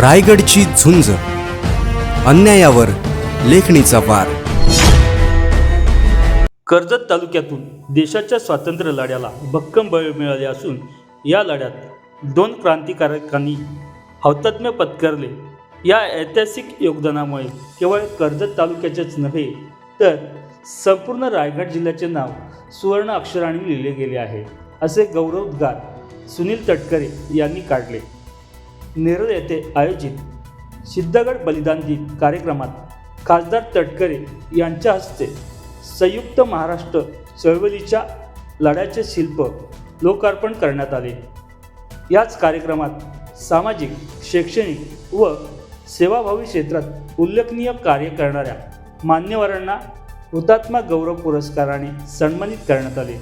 रायगडची झुंज. अन्यायावर लेखणीचा वार. कर्जत तालुक्यातून देशाच्या स्वातंत्र्य लढ्याला भक्कम बळ मिळाले असून या लढ्यात दोन क्रांतिकारकांनी हौतात्म्य पत्करले. या ऐतिहासिक योगदानामुळे केवळ कर्जत तालुक्याचेच नव्हे तर संपूर्ण रायगड जिल्ह्याचे नाव सुवर्ण अक्षराने लिहिले गेले आहे असे गौरवोद्गार सुनील तटकरे यांनी काढले. नेरळ येथे आयोजित सिद्धगड बलिदान दिन कार्यक्रमात खासदार तटकरे यांच्या हस्ते संयुक्त महाराष्ट्र चळवळीच्या लढ्याचे शिल्प लोकार्पण करण्यात आले. याच कार्यक्रमात सामाजिक शैक्षणिक व सेवाभावी क्षेत्रात उल्लेखनीय कार्य करणाऱ्या मान्यवरांना हुतात्मा गौरव पुरस्काराने सन्मानित करण्यात आले.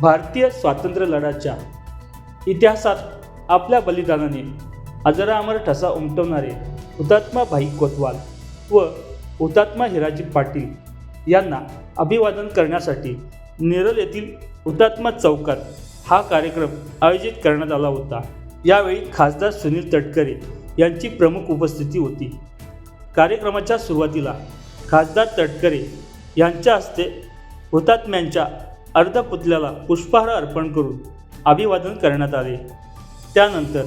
भारतीय स्वातंत्र्य लढ्याच्या इतिहासात आपल्या बलिदानाने अजरामर ठसा उमटवणारे हुतात्मा भाई कोतवाल व हुतात्मा हिराजी पाटील यांना अभिवादन करण्यासाठी नेरल येथील हुतात्मा चौकात हा कार्यक्रम आयोजित करण्यात आला होता. यावेळी खासदार सुनील तटकरे यांची प्रमुख उपस्थिती होती. कार्यक्रमाच्या सुरुवातीला खासदार तटकरे यांच्या हस्ते हुतात्म्यांच्या अर्धपुतल्याला पुष्पहार अर्पण करून अभिवादन करण्यात आले. त्यानंतर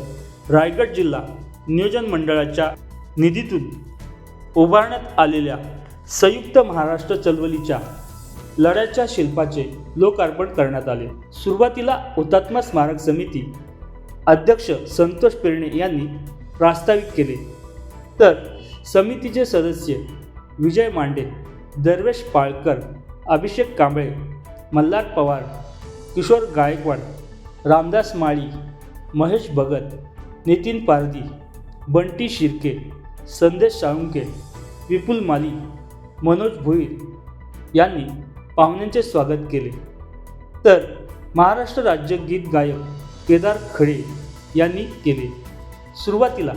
रायगड जिल्हा नियोजन मंडळाच्या निधीतून उभारण्यात आलेल्या संयुक्त महाराष्ट्र चळवळीच्या लढ्याच्या शिल्पाचे लोकार्पण करण्यात आले. सुरुवातीला हुतात्मा स्मारक समिती अध्यक्ष संतोष पेरणे यांनी प्रास्ताविक केले. तर समितीचे सदस्य विजय मांडे दरवेश पाळकर अभिषेक कांबळे मल्हार पवार किशोर गायकवाड रामदास माळी महेश भगत नितीन पारदी बंटी शिर्के संदेश साळुंके विपुल माली मनोज भोईर यांनी पाहुण्यांचे स्वागत केले. तर महाराष्ट्र राज्य गीत गायक केदार खडे यांनी केले. सुरुवातीला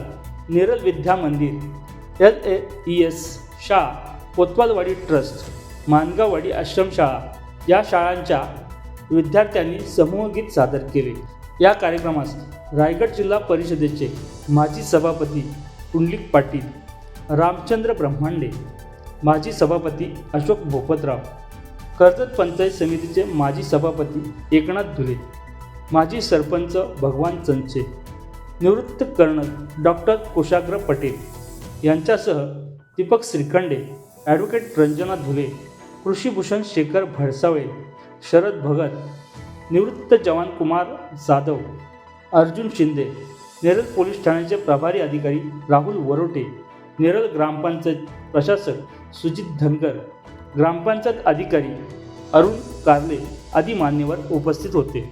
नेरल विद्या मंदिर एल ए ई एस शाळा कोतवालवाडी ट्रस्ट मानगाववाडी आश्रमशाळा या शाळांच्या विद्यार्थ्यांनी समूहगीत सादर केले. या कार्यक्रमास रायगड जिल्हा परिषदेचे माजी सभापती पुंडलिक पाटील रामचंद्र ब्रह्मांडे माजी सभापती अशोक भोपतराव कर्जत पंचायत समितीचे माजी सभापती एकनाथ धुले माजी सरपंच भगवान चंचे निवृत्त कर्नल डॉक्टर कुशाग्र पटेल यांच्यासह दीपक श्रीखंडे ॲडव्होकेट रंजना धुले कृषीभूषण शेखर भडसावळे शरद भगत निवृत्त जवान कुमार जाधव अर्जुन शिंदे नेरळ पोलीस ठाण्याचे प्रभारी अधिकारी राहुल वरोटे नेरळ ग्रामपंचायत प्रशासक सुजित धनगर ग्रामपंचायत अधिकारी अरुण कारले आदी मान्यवर उपस्थित होते.